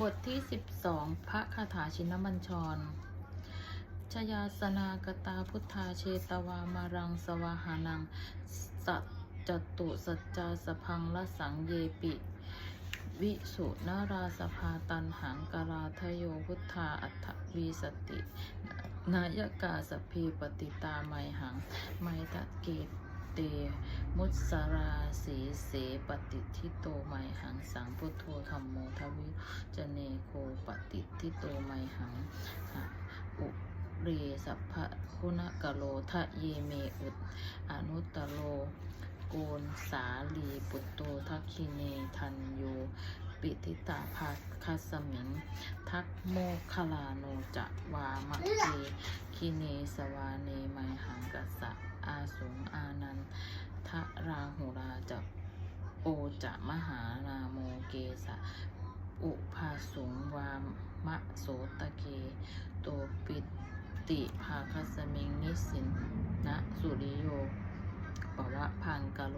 บทที่ 12 พระคาถาชินบัญชร ชยาสนากตาพุทธาเชตวามารังสวาหานัง สัจจตุสัจจาสพังละสังเยปิ วิสุนาราสภาตันหังกราทโยพุทธาอัฏฐวีสติ นายกาสพเพปฏิตาไมหัง ไมตะเก เต มุสราสีเสปฏิทิโตไมหังสังพุทโธธรรมโมทวิจเนโคปฏิทิโตไมหังอุเรสัพพะคุณกะโลทะเยเมอุดอนุตตโลโกนสาลีปุตโตทักคิเนทันโยปิติตาภาคัสมิง ทักโมคลาโนจะวามะเกคิเนสวาเนไมหังกัสสะอาสงอานันทะราหุราจะ โอจะมหานาโมเกสะอุภาสุงวามะโสตะเกโตปิติภาคัสมิงนิสินนะสุริโยปวะพังกะโล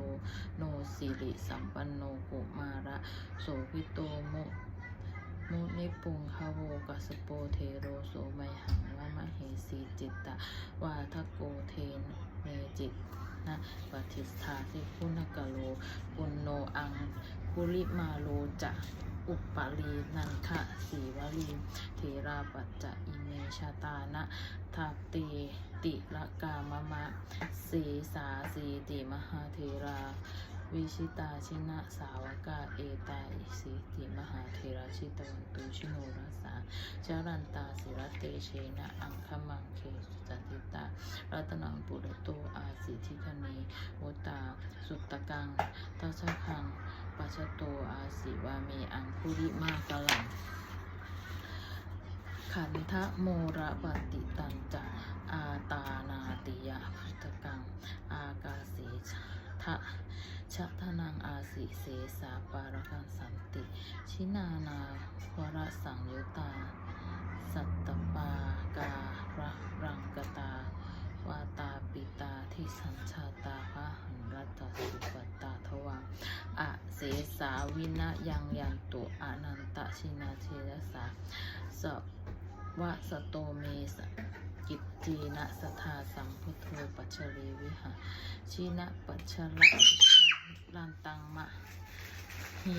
โนสิริสัมปันโนกุมาระโสพิโตโมมุนิปุงคาโวกัสโปเทโรโสไมหังวะมะเหสีจิตตะวาทโกเทนเมจิต นะปฏิสทาสิคุณกะโลปุณโนอังคุลิมาโลจะอุปรีนันทะสีวลีเทราปัจจะอิเมชาตานะทาเตติละกามะมะสีสาสีติมหาเทรา วิชิตาชินะสาวกาเอตาอิสิติมหาเทราชิตวันตุชิโนรัสาจารันตาสิรเตเชนะอังคมังเคสุจติตารัตนังปุระโตอาสิทิคณีมุตาสุตตะกังทัชคังปัชโตอาสิวามีอังคุริมากะลังขันทะโมระปฏิตันจะอาตานาติยะพุทธกัง อากาเสทะ ชะทนังอาสิเสสาปารคังสันติ ชินานาวรสังยุตา สัตตปาการะรังกตาวาตาปิตาที่สัญชาตาพระหันรัตสุปตาทวังอะเสสาวินะยังยันตุอนันตชินาเทรสาสวะสโตเมสกิจจีนะสทาสัมพุทโธปัจฉรีวิหาชินะปัจฉระ ลันตังมะฮี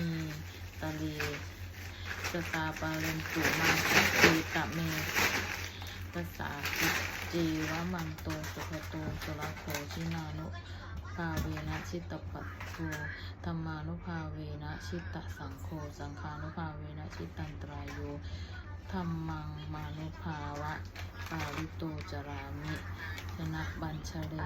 ตะลีสตาปาเรนตุมาทิตีตะเมตัสสากิจีวะมันโตสุขโตสุรโคชินานุภาเวนะชิตตปัตโตธรรมานุภาเวนะชิตตสังโฆสังฆานุภาเวนะชิตตันตรายโยธรรมังมานุภาวะปาวิโตจรามิชนะบัญชเล